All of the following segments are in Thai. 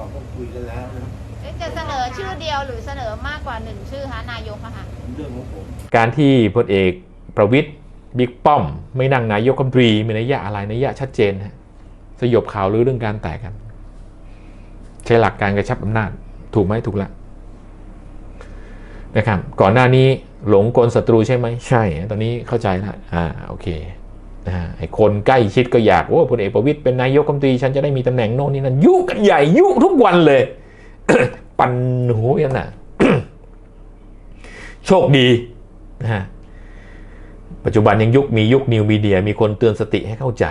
อก็คุยกันแล้วนะเอ๊ะจะเสนอชื่อเดียวหรือเสนอมากกว่าหนึ่งชื่อคะนายกอะค่ะเรื่องของผม การที่พลเอกประวิทย์บิ๊กป้อม ไม่นั่งนายกรัฐมนตรีมีนัยยะอะไรนัยยะชัดเจนฮะสยบข่าวลือเรื่องการแตกกัน ใช้หลักการกระชับอำนาจ ถูกไหมถูกแล้วนะครับก่อนหน้านี้หลงกลศัตรูใช่ไหมใช่ ตอนนี้เข้าใจแล้วอ่าโอเคนะฮะ ไอ้คนใกล้ชิดก็อยากโอ้พลเอกประวิตยเป็นนายกรัฐมนตรีฉันจะได้มีตำแหน่งโน่นนี่นั่นยุกันใหญ่ยุทุกวันเลย ปันหูยันน่ะโชคดีนะฮะปัจจุบันยังยุคมียุคนิวมีเดีย มีคนเตือนสติให้เข้าใจ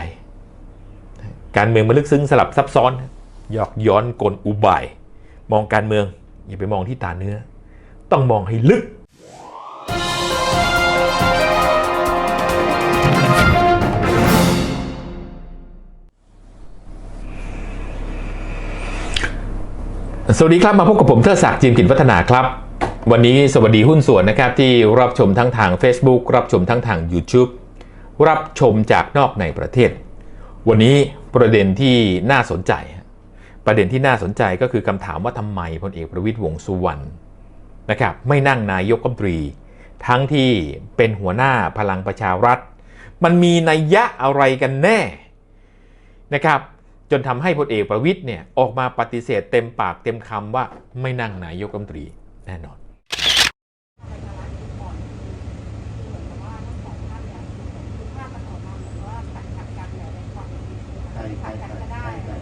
การเมืองมันลึกซึ้งสลับซับซ้อนหยอกย้อนกลอุบาย มองการเมืองอย่าไปมองที่ตาเนื้อ ต้องมองให้ลึก สวัสดีครับมาพบกับผมเทิดศักดิ์จิมกิจวัฒนาครับ วันนี้สวัสดีหุ้นส่วนนะครับที่รับชมทั้งทาง Facebook รับชมทั้งทาง YouTube รับชมจากนอกในประเทศ วันนี้ประเด็นที่น่าสนใจ ประเด็นที่น่าสนใจก็คือคำถามว่าทำไมพลเอกประวิตยวงสุวรรณนะครับไม่นั่งนายกรัฐมนตรี ทั้งที่เป็นหัวหน้าพลังประชารัฐ มันมีนัยยะอะไรกันแน่นะครับ จนทำให้พลเอกประวิตยเนี่ยออกมาปฏิเสธเต็มปากเต็มคำว่าไม่นั่งนายกรัฐมนตรีแน่นอนใครใครใครใครใคร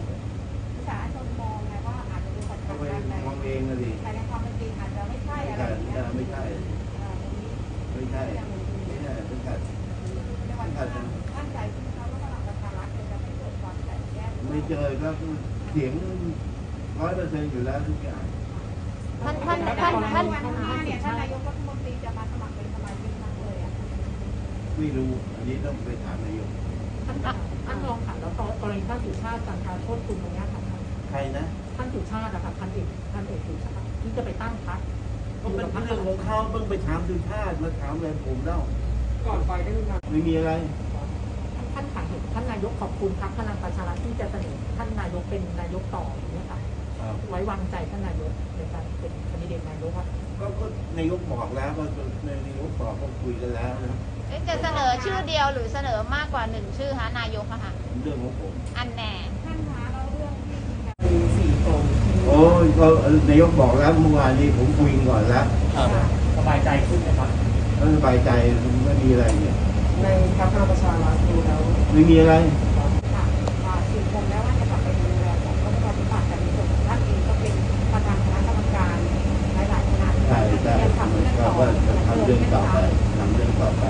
ประชาชนมองไงว่าอาจจะดูขัดทำไมกันในมองเองนะดิแต่ในความเป็นจริงอาจจะไม่ใช่ไม่อะไรใช่อย่างเงี้ยไม่ใช่เอ่อวันนี้ไม่ใช่ไม่ใช่ เจอครับเสียงร้อยเปอร์เซ็นต์อยู่แล้วทุกอย่างท่านท่านท่านท่านวันข้างหน้าเนี่ยท่านนายกรัฐมนตรีจะมาสมัครเป็นสมาชิกพรรคเลยอะไม่รู้อันนี้ต้องไปถามนายกท่านท่านรองค่ะแล้วกรณีท่านสุชาติจันทราโทษคุณตรงเนี้ยค่ะท่านใครนะท่านสุชาตินะคะท่านเอกท่านเอกสุชาติที่จะไปตั้งพรรคก็เป็นเรื่องของเขาเพิ่งไปถามสุชาติมาถามอะไรผมเล่าก่อนไปได้ไหมไม่มีอะไร ท่านค่ะเห็นท่านนายกขอบคุณพรรคพลังประชารัฐที่จะเสนอท่านนายกเป็นนายกต่ออย่างนี้ยค่ะครับไว้วางใจท่านนายกในการเป็นแคนดิเดตนายกว่าก็ก็นายกบอกแล้วก็นายกบอกก็คุยกันแล้วนะเอ๊ะจะเสนอชื่อเดียวหรือเสนอมากกว่าหนึ่งชื่อคะนายกอะค่ะ เรื่องของผม อันแน่ ท่านคะแล้วเรื่องที่มีการมีสี่ตรงที่โอ้ยก็นายกบอกแล้วเมื่อวานนี้ผมคุยก่อนแล้วสบายใจขึ้นนะครับ ก็สบายใจไม่มีอะไรเนี่ย ในพรรคพลังประชารัฐดูแล้วไม่มีอะไร ค่ะอ่าสี่คนแล้วว่าจะกลับไปดูแลของรัฐบาลที่ผ่านแต่ในส่วนของท่านเองก็เป็นประธานคณะกรรมการหลายๆคณะใช่ใช่ยังทำเรื่องก็ต่อว่าจะทำเรื่องต่อไปทำเรื่องต่อไป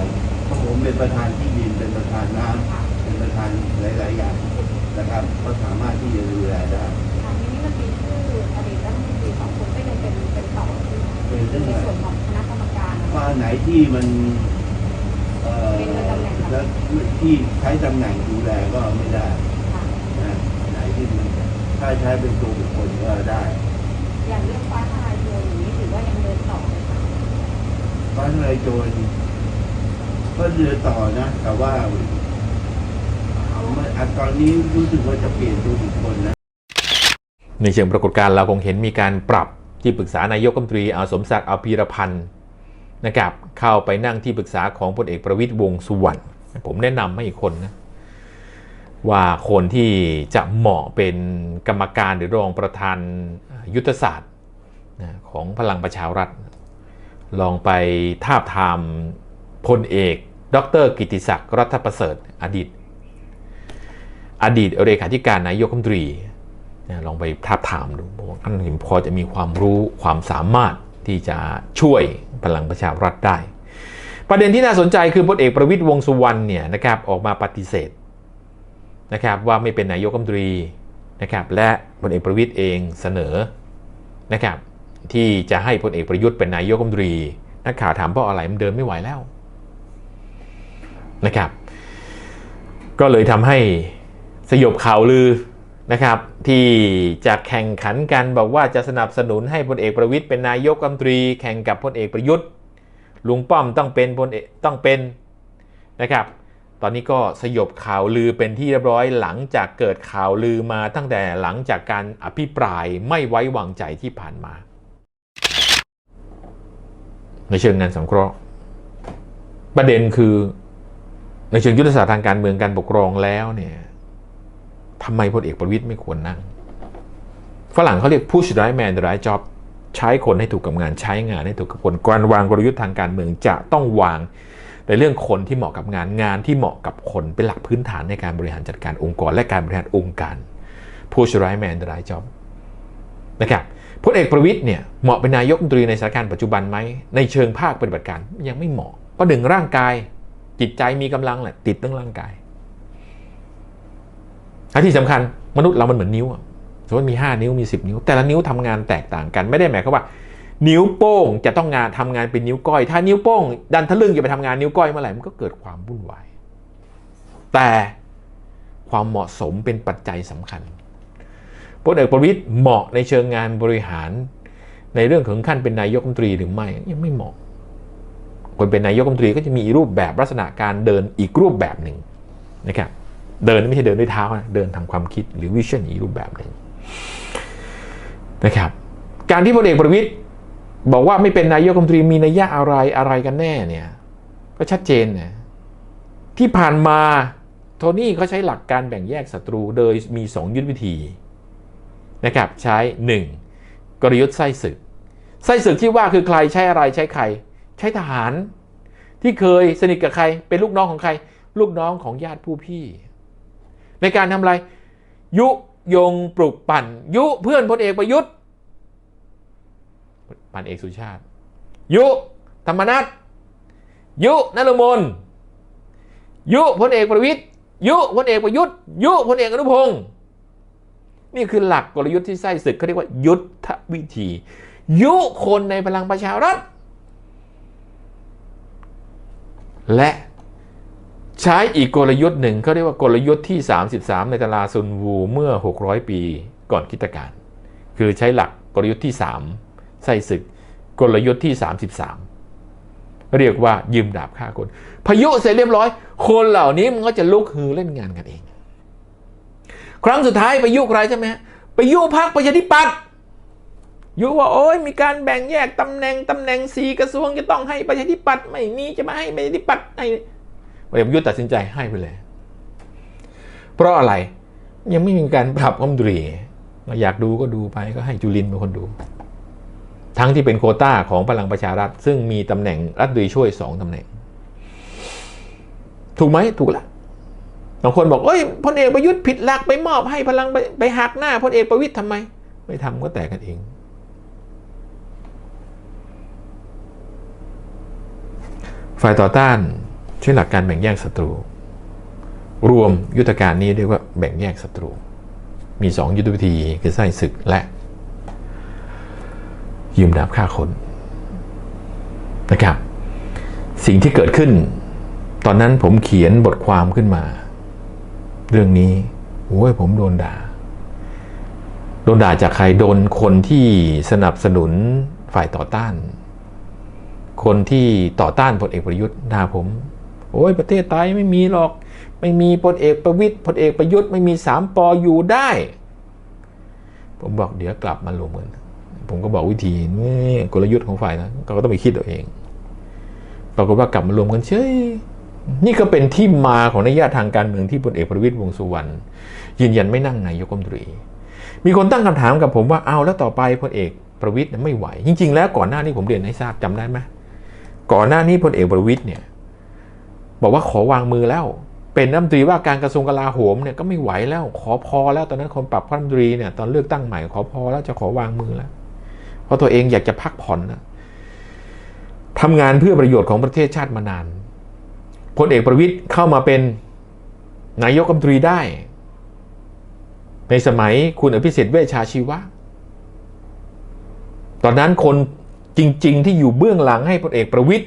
เพราะผมเป็นประธานที่ดินเป็นประธานน้ำเป็นประธานหลาย ๆ อย่างนะครับ ก็สามารถที่จะดูแลได้ค่ะทีนี้มันมีชื่ออดีตรัฐมนตรีสองคนก็ยังเป็นเป็นต่อที่เป็นเรื่องในอะไรส่วนของคณะกรรมการนะคะว่าไหนที่มันเอ่อแล้ว ที่ใช้ตำแหน่งดูแลก็ไม่ได้ค่ะนะไหนที่มันถ้าใช้เป็นตัวบุคคลก็ได้ อย่างเรื่องฟ้าทลายโจรอย่างนี้ถือว่ายังเดินต่อไหมคะเพราะอะไรโจรก็เรือต่อนะ แต่ว่าอะตอนนี้รู้สึกว่าจะเปลี่ยนตัวบุคคลนะในเชิงปรากฏการณ์เราคงเห็นมีการปรับที่ปรึกษานายกรัฐมนตรีเอาสมศักดิ์เอาพีรพันธ์นะครับเข้าไปนั่งที่ปรึกษาของพลเอกประวิตยวงษ์สุวรรณ ผมแนะนำให้อีกคนนะว่าคนที่จะเหมาะเป็นกรรมการหรือรองประธานยุทธศาสตร์ของพลังประชารัฐ ลองไปทาบทามพลเอก ดรกิติศักดิ์รัฐประเสริฐอดีต อดีตเลขาธิการนายกรัฐมนตรีลองไปทาบทามดูบอกว่าท่านเห็นพอจะมีความรู้ความสามารถที่จะช่วยพลังประชารัฐได้ ประเด็นที่น่าสนใจคือพลเอกประวิตยวงสุวรรณเนี่ยนะครับออกมาปฏิเสธนะครับว่าไม่เป็นนายกรัฐมนตรีนะครับและพลเอกประวิตยเองเสนอนะครับที่จะให้พลเอกประยุทธ์เป็นนายกรัฐมนตรีนักข่าวถามเพราะอะไรมันเดินไม่ไหวแล้วนะครับก็เลยทำให้สยบข่าวลือนะครับที่จะแข่งขันกันบอกว่าจะสนับสนุนให้พลเอกประวิตยเป็นนายกรัฐมนตรี แข่งกับพลเอกประยุทธ์ ลุงป้อมต้องเป็นพลเอกต้องเป็นนะครับ ตอนนี้ก็สยบข่าวลือเป็นที่เรียบร้อยหลังจากเกิดข่าวลือมาตั้งแต่หลังจากการอภิปรายไม่ไว้วางใจที่ผ่านมา ในเชิงงานสังเคราะห์ ประเด็นคือในเชิงยุทธศาสตร์ทางการเมืองการปกครองแล้วเนี่ยทำไมพลเอกประวิตยไม่ควรนั่ง ฝรั่งเขาเรียก push right man the right job ใช้คนให้ถูกกับงานใช้งานให้ถูกกับคนการวางกลยุทธ์ทางการเมืองจะต้องวางในเรื่องคนที่เหมาะกับงานงานที่เหมาะกับคนเป็นหลักพื้นฐานในการบริหารจัดการองค์กร และการบริหารองค์การ push the right man the right job นะครับพลเอกประวิตยเนี่ยเหมาะเป็นนายกรัฐมนตรีในสถานการณ์ปัจจุบันไหมในเชิงภาคปฏิบัติการยังไม่เหมาะเพราะหนึ่งร่างกายจิตใจมีกำลังแหละติดตั้งร่างกายและที่สำคัญมนุษย์เรามันเหมือนนิ้ว สมมติมี 5 นิ้วมี 10 นิ้ว แต่ละนิ้วทำงานแตกต่างกัน ไม่ได้หมายความว่า นิ้วโป้งจะต้องงานทำงานเป็นนิ้วก้อย ถ้านิ้วโป้งดันทะลึ่งจะไปทำงานนิ้วก้อยเมื่อไหร่มันก็เกิดความวุ่นวายแต่ความเหมาะสมเป็นปัจจัยสำคัญพลเอกประวิตยเหมาะในเชิงงานบริหาร ในเรื่องของขั้นเป็นนายกรัฐมนตรีหรือไม่ยังไม่เหมาะคนเป็นนายกรัฐมนตรีก็จะมีรูปแบบลักษณะการเดินอีกรูปแบบหนึ่งนะครับเดินไม่ใช่เดินด้วยเท้านะเดินทางความคิดหรือวิชั่นอีกรูปแบบหนึ่ง นะครับ การที่พลเอกประวิตยบอกว่าไม่เป็นนายกรัฐมนตรีมีนัยยะอะไรอะไรกันแน่เนี่ยก็ชัดเจนนะที่ผ่านมาโทนี่เขาใช้หลักการแบ่งแยกศัตรูโดยมี 2 ยุทธวิธีนะครับใช้ 1. กลยุทธ์ไส้ศึกไส้ศึกที่ว่าคือใครใช้อะไรใช้ใคร ใช้ทหาร ที่เคยสนิทกับใคร เป็นลูกน้องของใคร ลูกน้องของญาติผู้พี่ ในการทำอะไร ยุ ยงปลุกปั่น ยุเพื่อนพลเอกประยุทธ์พันเอกสุชาติ ยุธรรมนัฐยุนรมนยุพลเอกประวิตยยุพลเอกประยุทธ์ ยุพลเอกอนุพงศ์นี่คือหลักกลยุทธ์ที่ไส้ศึกเขาเรียกว่ายุทธวิธี ยุคนในพลังประชารัฐและ ใช้อีกกลยุทธ์หนึ่งเขาเรียกว่ากลยุทธ์ที่ 33 ในตำราซุนวูเมื่อ 600 ปีก่อนคริสตกาลคือใช้หลักกลยุทธ์ที่3ใส่ศึก กลยุทธ์ที่ 33 เรียกว่ายืมดาบฆ่าคน พายุเสร็จเรียบร้อย คนเหล่านี้มันก็จะลุกฮือเล่นงานกันเอง ครั้งสุดท้ายไปยุใครใช่ไหมฮะไปยุพักประชาธิปัตย์ยุว่าโอ้ยมีการแบ่งแยกตำแหน่งตำแหน่งสีกระทรวงจะต้องให้ประชาธิปัตย์ไม่มีจะมาให้ประชาธิปัตย์ให้ พลเอกประยุทธ์ตัดสินใจให้ไปเลย เพราะอะไรยังไม่มีการปรับรัฐมนตรีอยากดูก็ดูไปก็ให้จุลินเป็นคนดู ทั้งที่เป็นโคต้าของพลังประชารัฐ ซึ่งมีตำแหน่งรัฐมนตรีช่วยสองตำแหน่ง ถูกไหมถูกละบางคนบอกเอ้ยพลเอกประยุทธ์ผิดหลักไปมอบให้พลังไปไปหักหน้าพลเอกประวิตย์ทำไม ไม่ทำก็แตกกันเองฝ่ายต่อต้าน ใช้หลักการแบ่งแยกศัตรู รวมยุทธการนี้เรียกว่าแบ่งแยกศัตรู มี 2 ยุทธวิธีคือไส้ศึกและ ยืมดาบฆ่าคนนะครับ สิ่งที่เกิดขึ้น ตอนนั้นผมเขียนบทความขึ้นมา เรื่องนี้โอ้ยผมโดนด่า โดนด่าจากใครโดนคนที่สนับสนุนฝ่ายต่อต้าน คนที่ต่อต้านพลเอกประยุทธ์ด่าผม โอ้ยประเทศไทยไม่มีหรอก ไม่มีพลเอกประวิตยพลเอกประยุทธ์ไม่มีสามปออยู่ได้ ผมบอกเดี๋ยวกลับมารวมกันผมก็บอกวิธีนี่กลยุทธ์ของฝ่ายนะเขาก็ต้องไปคิดเอาเองปรากฏว่ากลับมารวมกันเฉยนี่ก็เป็นที่มาของนัยยทางการเมืองที่พลเอกประวิตยวงสุวรรณยืนยันไม่นั่งนายกรัฐมนตรี มีคนตั้งคำถามกับผมว่าเอาแล้วต่อไปพลเอกประวิตยไม่ไหว จริง ๆ แล้วก่อนหน้านี้ผมเรียนให้ทราบจำได้ไหมก่อนหน้านี้พลเอกประวิตยเนี่ย บอกว่าขอวางมือแล้ว เป็นรัฐมนตรีว่าการกระทรวงกลาโหมเนี่ยก็ไม่ไหวแล้ว ขอพอแล้วตอนนั้นคนปรับรัฐมนตรีเนี่ยตอนเลือกตั้งใหม่ขอพอแล้วจะขอวางมือแล้วเพราะตัวเองอยากจะพักผ่อนนะทำงานเพื่อประโยชน์ของประเทศชาติมานานพลเอกประวิตยเข้ามาเป็นนายกรัฐมนตรีได้ ในสมัยคุณอภิสิทธิ์เวชชาชีวะ ตอนนั้นคนจริง ๆ ที่อยู่เบื้องหลังให้พลเอกประวิตย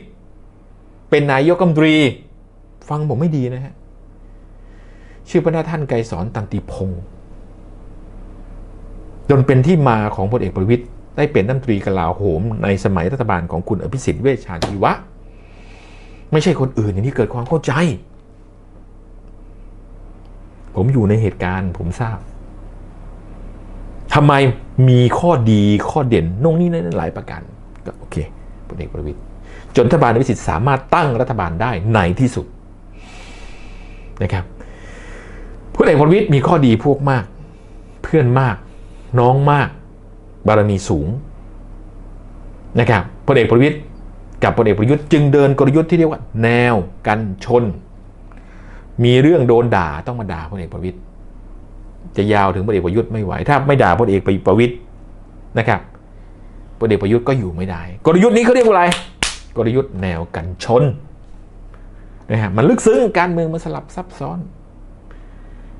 เป็นนายกรัฐมนตรี ฟังผมไม่ดีนะฮะ ชื่อพระนาท่านไกรสอนตันติพงศ์จนเป็นที่มาของพลเอกประวิตยได้เป็นรัฐมนตรีกลาโหม ในสมัยรัฐบาลของคุณอภิสิทธิ์เวชชาชีวะ ไม่ใช่คนอื่นอย่างที่เกิดความเข้าใจ ผมอยู่ในเหตุการณ์ผมทราบทำไมมีข้อดีข้อเด่นน่นนี่นั่นหลายประการก็โอเคพลเอกประวิตยจนรัฐบาลวิสิทธิ์สามารถตั้งรัฐบาลได้ในที่สุด นะครับพลเอกประวิตยมีข้อดีพวกมาก เพื่อนมาก น้องมาก บารมีสูงนะครับพลเอกประวิตยกับพลเอกประยุทธ์จึงเดินกลยุทธ์ที่เรียกว่า แนวกันชน มีเรื่องโดนด่าต้องมาด่าพลเอกประวิตยจะยาวถึงพลเอกประยุทธ์ไม่ไหว ถ้าไม่ด่าพลเอกประวิตยนะครับพลเอกประยุทธ์ก็อยู่ไม่ได้ กลยุทธ์นี้เขาเรียกว่าอะไร กลยุทธ์แนวกันชน นะฮะมันลึกซึ้งการเมืองมันสลับซับซ้อน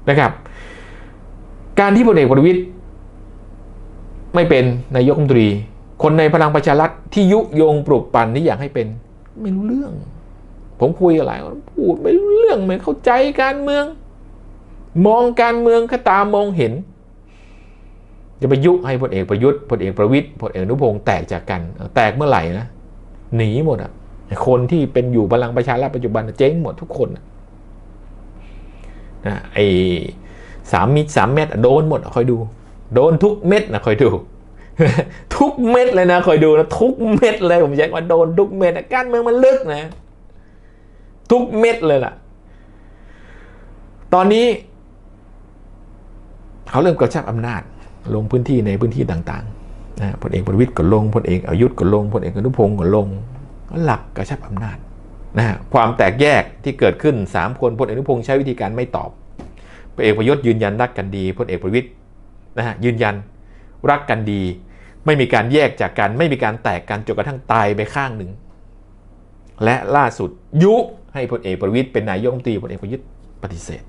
นะครับการที่พลเอกประวิตยไม่เป็นนายกรัฐมนตรี คนในพลังประชารัฐที่ยุโยงปลุกปั่นที่อยากให้เป็น ไม่รู้เรื่อง ผมคุยกับหลายคนพูดไม่รู้เรื่องไม่เข้าใจการเมือง มองการเมืองแค่ตามองเห็นจะไปยุให้พลเอกประยุทธ์พลเอกประวิตยพลเอกนุพงศ์แตกจากกัน แตกเมื่อไหร่นะหนีหมดอะ คนที่เป็นอยู่พลังประชารัฐปัจจุบันเจ๊งหมดทุกคนนะไอ้สามมิตรสามเม็ดโดนหมดคอยดู โดนทุกเม็ดนะคอยดู ทุกเม็ดเลยนะคอยดูนะทุกเม็ดเลยผมใช้ว่าโดนทุกเม็ดอะการเมืองมันลึกนะ ทุกเม็ดเลยล่ะ ตอนนี้ เขาเริ่มกระชับอำนาจ ลงพื้นที่ในพื้นที่ต่างๆนะพลเอกประวิตยก็ลงพลเอกอยุทธ์ก็ลงพลเอกอนุพงศ์ก็ลง หลักกระชับอำนาจนะฮะความแตกแยกที่เกิดขึ้น 3 คนพลเอกอนุพงศ์ใช้วิธีการไม่ตอบพลเอกประยุทธ์ยืนยันรักกันดีพลเอกประวิตย์นะฮะยืนยันรักกันดี ไม่มีการแยกจากกัน ไม่มีการแตกกันจนกระทั่งตายไปข้างหนึ่ง และล่าสุดยุให้พลเอกประวิตย์เป็นนายกรัฐมนตรีพลเอกประยุทธ์ปฏิเสธ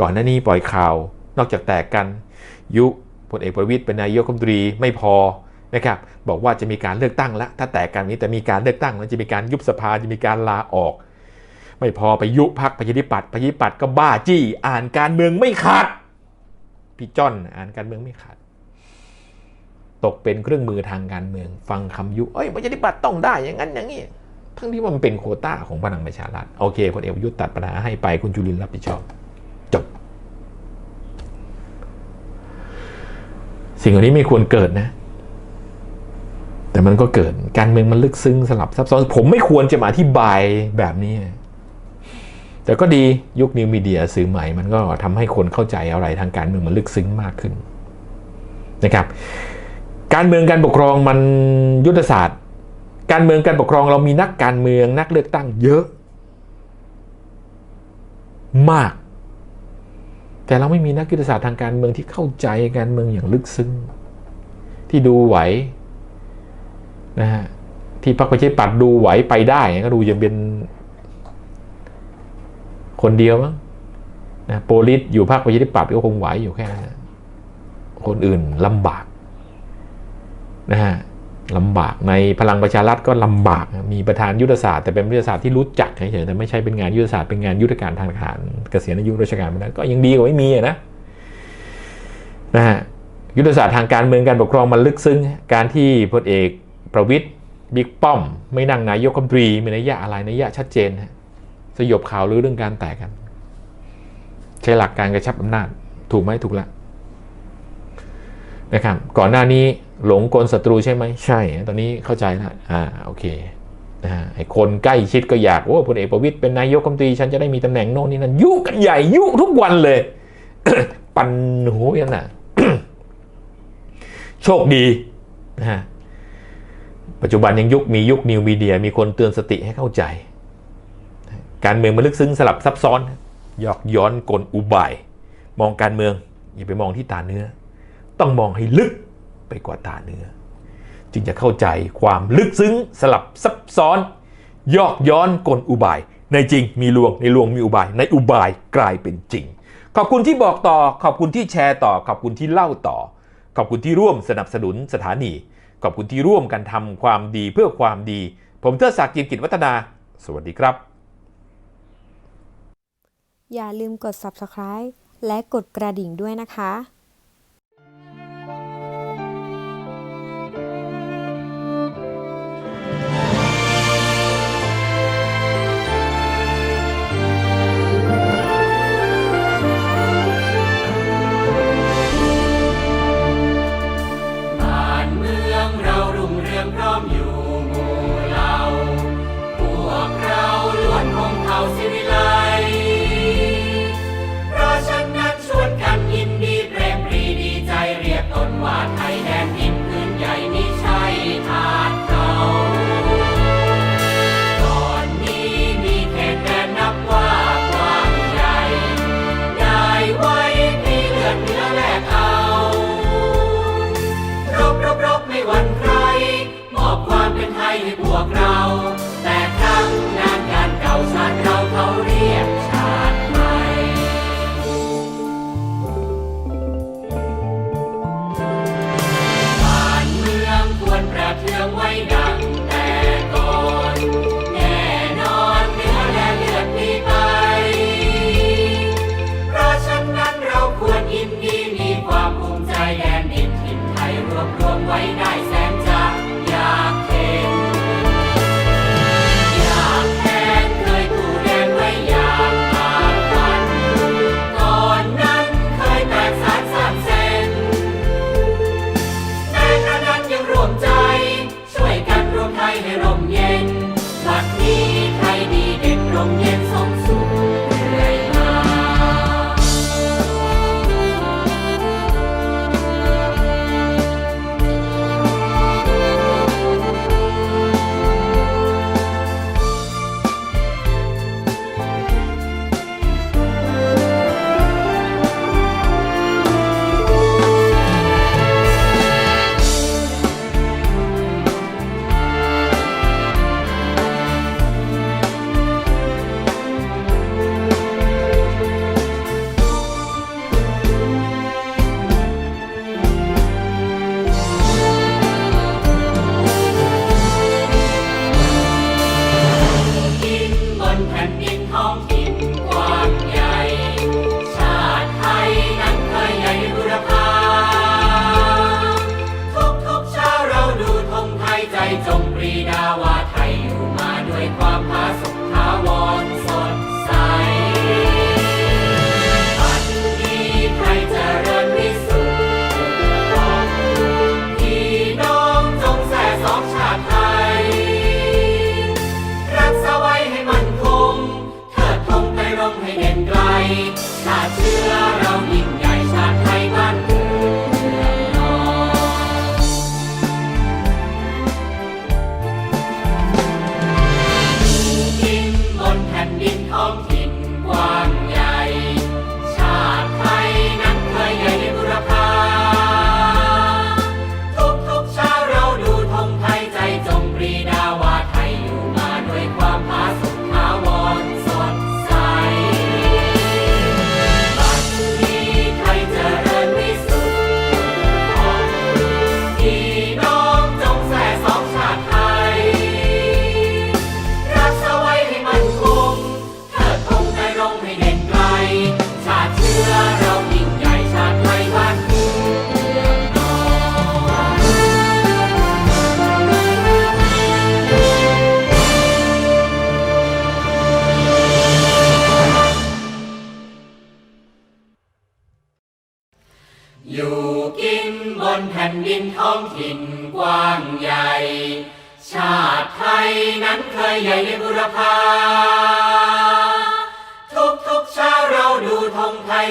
ก่อนหน้านี้ปล่อยข่าวนอกจากแตกกัน ยุพลเอกประวิตย์เป็นนายกรัฐมนตรีไม่พอ นะครับบอกว่าจะมีการเลือกตั้งแล้วถ้าแตกกันนี้แต่มีการเลือกตั้งแล้วจะมีการยุบสภาจะมีการลาออก ไม่พอไปยุพักประชาธิปัตย์ประชาธิปัตย์ก็บ้าจี้ อ่านการเมืองไม่ขาดพี่จ้อนอ่านการเมืองไม่ขาดตกเป็นเครื่องมือทางการเมือง ฟังคำยุเอ้ยประชาธิปัตย์ต้องได้อย่างนั้นอย่างนี้ทั้งที่มันเป็นโคต้าของพลังประชารัฐโอเคพลเอกประยุทธ์ตัดปัญหาให้ไปคุณจุลินร์รับผิดชอบ จบ สิ่งเหล่านี้ไม่ควรเกิดนะ แต่มันก็เกิดการเมืองมันลึกซึ้งสลับซับซ้อนผมไม่ควรจะมาอธิบายแบบนี้ แต่ก็ดียุคนิวมีเดียสื่อใหม่ มันก็ทำให้คนเข้าใจอะไรทางการเมืองมันลึกซึ้งมากขึ้นนะครับ การเมืองการปกครองมันยุทธศาสตร์ การเมืองการปกครองเรามีนักการเมืองนักเลือกตั้งเยอะ มาก แต่เราไม่มีนักยุทธศาสตร์ทางการเมืองที่เข้าใจการเมืองอย่างลึกซึ้งที่ดูไหว นะฮะที่พรรคประชาธิปัตย์ดูไหวไปได้ก็ดูยังเป็น คนเดียวมั้งนะโปลิสอยู่พรรคประชาธิปัตย์ก็คงไหวอยู่แค่นั้นนะคนอื่นลำบากนะฮะลำบากในพลังประชารัฐก็ลำบาก มีประธานยุทธศาสตร์แต่เป็นยุทธศาสตร์ที่รู้จักเฉยๆแต่ไม่ใช่เป็นงานยุทธศาสตร์เป็นงานยุทธการทางทหารเกษียณอายุราชการไปแล้วก็ยังดีกว่าไม่มีนะนะฮะยุทธศาสตร์ทางการเมืองการปกครองมันลึกซึ้ง การที่พลเอก ประวิตย์บิ๊กป้อม ไม่นั่งนายกรัฐมนตรีมีนัยยะอะไรนัยยะชัดเจนฮะสยบข่าวหรือเรื่องการแตกกัน ใช้หลักการกระชับอำนาจ ถูกไหมถูกล้วนะครับก่อนหน้านี้หลงกลศัตรูใช่ไหมใช่ ตอนนี้เข้าใจแล้วอ่าโอเคนะฮะไอ้คนใกล้ชิดก็อยากโอ้พลเอกประวิตยเป็นนายกรัฐมนตรีฉันจะได้มีตำแหน่งโน่นนี่นั่นยุกันใหญ่ยุทุกวันเลย ปันหูยันน่ะโชคดีนะฮะ ปัจจุบันยังยุคมียุคนิวมีเดียมีคนเตือนสติให้เข้าใจ การเมืองมันลึกซึ้งสลับซับซ้อนหยอกย้อนกลอุบาย มองการเมืองอย่าไปมองที่ตาเนื้อ ต้องมองให้ลึกไปกว่าตาเนื้อ จึงจะเข้าใจความลึกซึ้งสลับซับซ้อน ยอกย้อนกลอุบาย ในจริงมีลวงในลวงมีอุบาย ในอุบายกลายเป็นจริง ขอบคุณที่บอกต่อขอบคุณที่แชร์ต่อ ขอบคุณที่เล่าต่อ ขอบคุณที่ร่วมสนับสนุนสถานี ขอบคุณที่ร่วมกันทำความดีเพื่อความดี ผมเทิดศักดิ์จินกิจวัฒนา สวัสดีครับ อย่าลืมกด subscribe และกดกระดิ่งด้วยนะคะ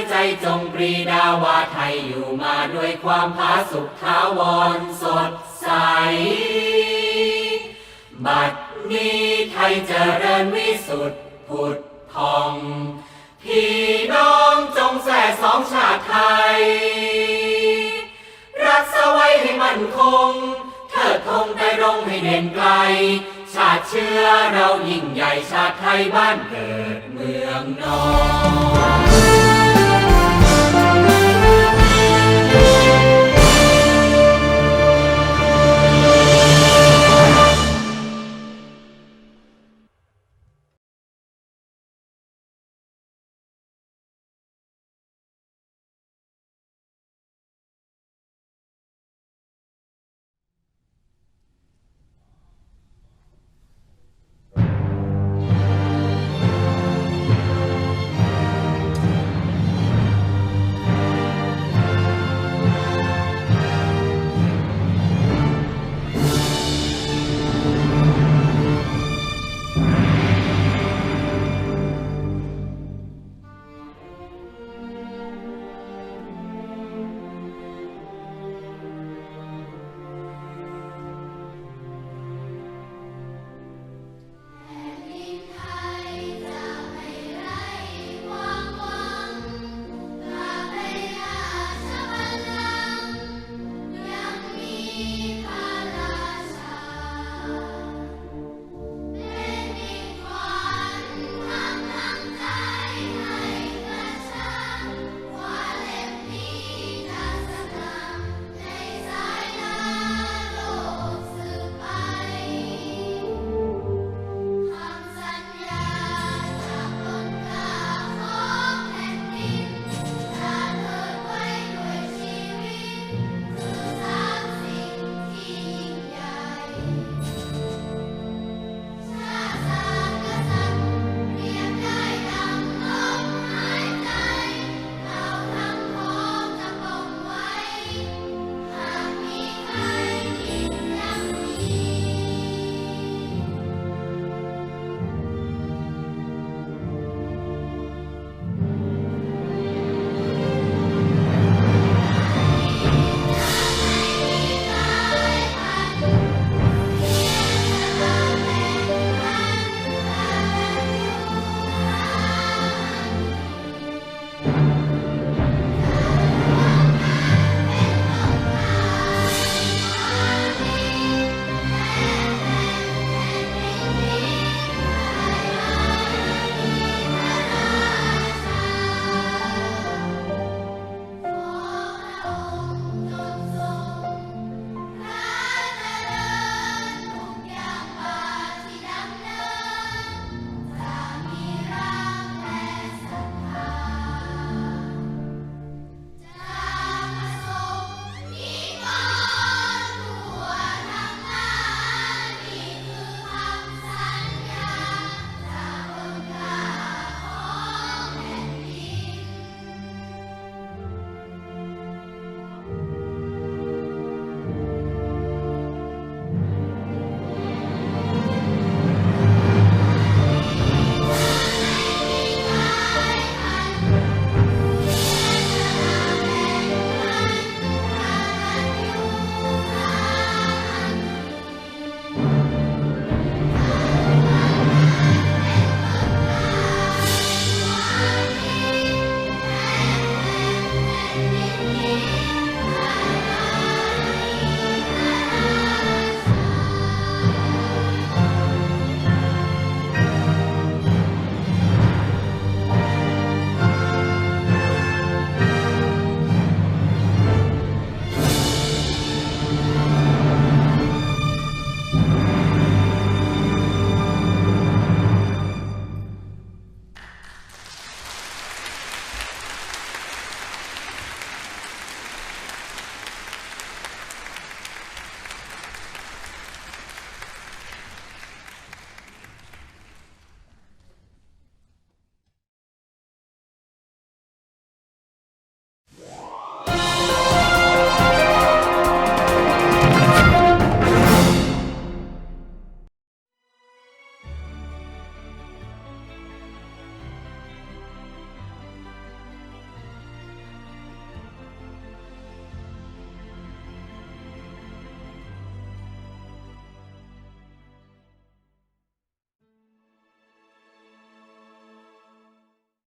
ใจจงปรีดาวาไทยอยู่มาด้วยความผาสุกทาวรสดใส บัดนี้ไทยเจริญวิสุทธิ์ผุดทอง พี่น้องจงแส่สองชาติไทย รักษาไว้ให้มั่นคง เถิดทงไปรงให้เด่นไกล ชาติเชื้อเรายิ่งใหญ่ชาติไทยบ้านเกิดเมืองนอง